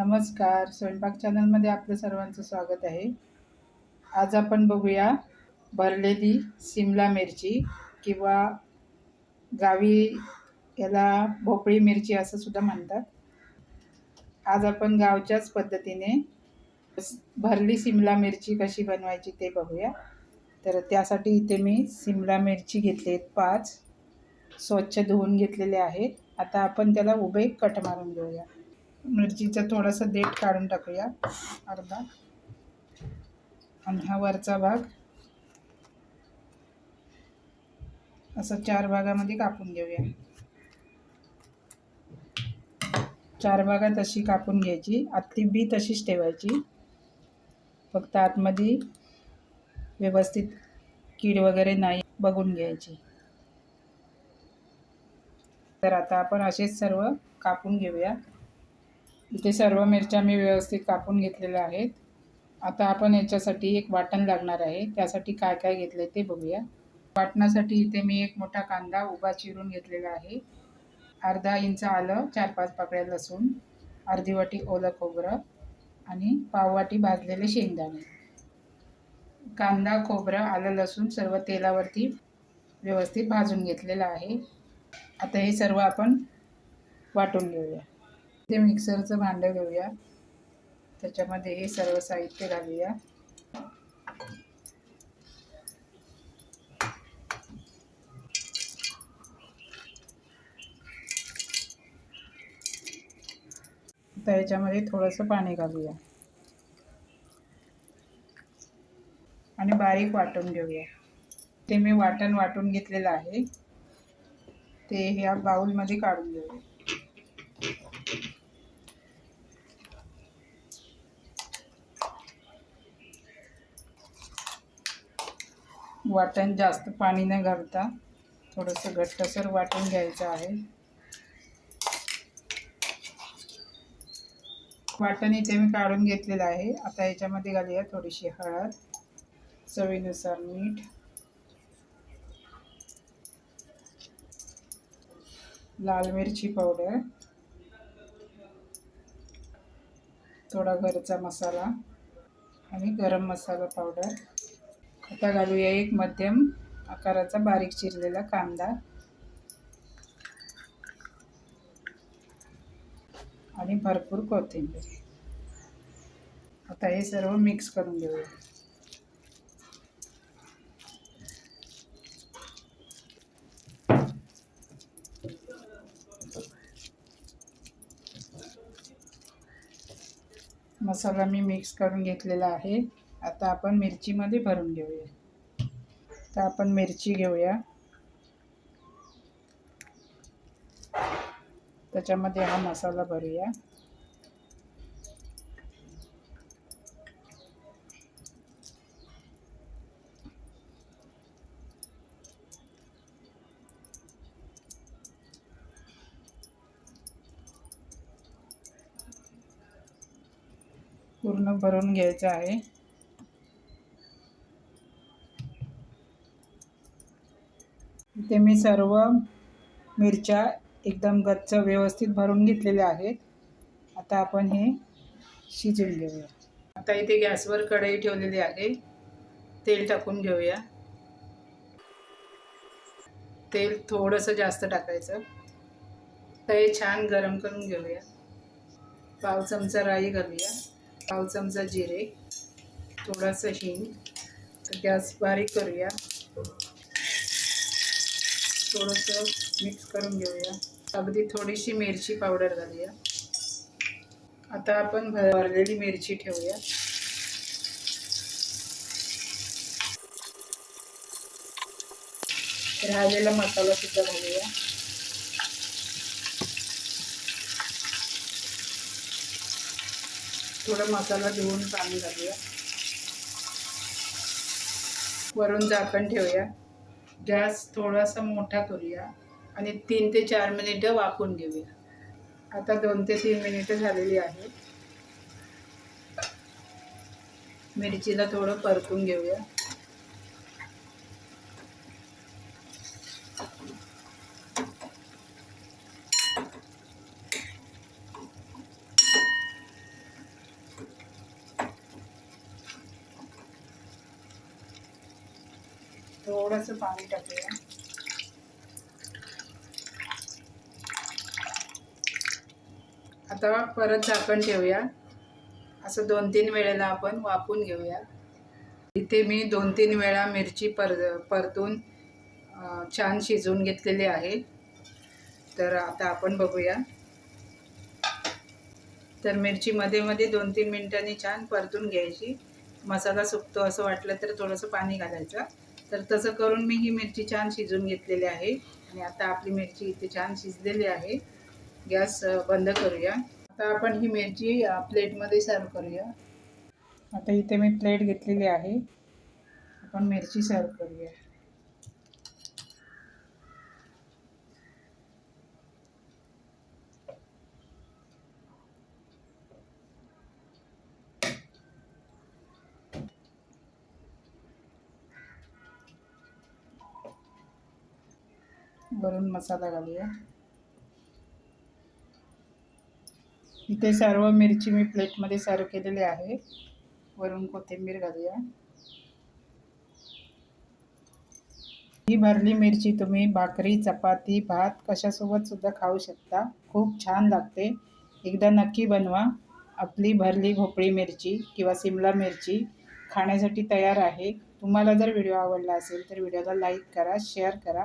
नमस्कार. स्वयंपाक चॅनलमध्ये आपलं सर्वांचं स्वागत आहे. आज आपण बघूया भरलेली सिमला मिरची किंवा गावी याला भोपळी मिरची असं सुद्धा म्हणतात. आज आपण गावच्याच पद्धतीने भरली सिमला मिरची कशी बनवायची ते बघूया. तर त्यासाठी इथे मी सिमला मिरची घेतली आहेत पाच. स्वच्छ धुवून घेतलेले आहेत. आता आपण त्याला उभे कट मारून घेऊया. मिरचीचा थोडासा देठ काढून टाकूया अर्धा. आणि हा वरचा भाग असं चार भागामध्ये कापून घेऊया. चार भागात अशी कापून घ्यायची आतली बी तशीच ठेवायची. फक्त आतमध्ये व्यवस्थित कीड वगैरे नाही बघून घ्यायची. तर आता आपण असेच सर्व कापून घेऊया. इथे सर्व मिरच्या मी व्यवस्थित कापून घेतलेल्या आहेत. आता आपण याच्यासाठी एक वाटण लागणार आहे. त्यासाठी काय काय घेतले ते बघूया. वाटणासाठी इथे मी एक मोठा कांदा उभा चिरून घेतलेला आहे. अर्धा इंच आलं चार पाच पाकळ्या लसूण अर्धी वाटी ओलं खोबरं आणि पाववाटी भाजलेले शेंगदाणे. कांदा खोबरं आलं लसूण सर्व तेलावरती व्यवस्थित भाजून घेतलेलं आहे. आता हे सर्व आपण वाटून घेऊया. ते मिक्सरचं भांडं घेऊया. त्याच्यामध्ये हे सर्व साहित्य घालूया. आता याच्यामध्ये थोडंसं पाणी घालूया. आणि बारीक वाटून घेऊया. ते मी वाटण वाटून घेतलेलं आहे. ते ह्या बाऊलमध्ये काढून घेऊया. वाटण जास्त पाणी न घालता थोडंसं घट्टसर वाटून घ्यायचं आहे. वाटण इथे मी काढून घेतलेलं आहे. आता याच्यामध्ये घालूया थोडीशी हळद चवीनुसार मीठ. लाल मिरची पावडर थोडा घरचा मसाला आणि गरम मसाला पावडर आता घालूया एक मध्यम आकाराचा बारीक चिरलेला कांदा. आणि भरपूर कोथिंबीर. आता हे सर्व मिक्स करून घेऊया. मसाला मी मिक्स करून घेतलेला आहे. आता आपण मिरचीमध्ये भरून घेऊया. तर आपण मिरची घेऊया. त्याच्यामध्ये हा मसाला भरूया. पूर्ण भरून घ्यायचं आहे. इथे मी सर्व मिरच्या एकदम गच्च व्यवस्थित भरून घेतलेल्या आहेत. आता आपण हे शिजून घेऊया. आता इथे गॅसवर कढई ठेवलेली आहे. तेल टाकून घेऊया. तेल थोडंसं जास्त टाकायचं. तर हे छान गरम करून घेऊया. पाव चमचा राई घालूया. पाव चमचा जिरे. थोडासा हिंग. तर गॅस बारीक करूया. थोडंसं मिक्स करून घेऊया. अगदी थोडीशी मिरची पावडर घालूया. आता आपण भरलेली मिरची ठेवूया. राहिलेला मसाला सुद्धा घालूया. थोडं मसाला धुवून पाणी घालूया. वरून झाकण ठेवूया. गॅस थोडासा मोठा करूया आणि तीन ते चार मिनिटं वाफून घेऊया. आता दोन ते तीन मिनिटं झालेली आहे मिरचीला थोडं परतून घेऊया. थोडंसं पाणी टाकूया. आता परत झाकण ठेवूया. असं दोन तीन वेळेला आपण वाफून घेऊया. इथे मी दोन तीन वेळा मिरची पर परतून छान शिजवून घेतलेली आहे. तर आता आपण बघूया. तर मिरची मध्ये मध्ये दोन तीन मिनिटांनी छान परतून घ्यायची. मसाला सुकतो असं वाटलं तर थोडंसं पाणी घालायचं. तर तसं करून मी ही मिरची छान शिजून घेतलेली आहे. आणि आता आपली मिरची इथे छान शिजलेली आहे. गॅस बंद करूया. आता आपण ही मिरची प्लेटमध्ये सर्व करूया. आता इथे मी प्लेट घेतलेली आहे. आपण मिरची सर्व करूया. वरून मसाला घालूया. इथे सर्व मिरची मी प्लेटमध्ये सर्व केलेली आहे. वरून कोथिंबीर घालूया. ही भरली मिरची तुम्ही भाकरी चपाती भात कशासोबत सुद्धा खाऊ शकता. खूप छान लागते. एकदा नक्की बनवा. आपली भरली भोपळी मिरची किंवा सिमला मिरची खाण्यासाठी तयार आहे. तुम्हाला जर व्हिडिओ आवडला असेल तर व्हिडिओला लाईक करा शेअर करा.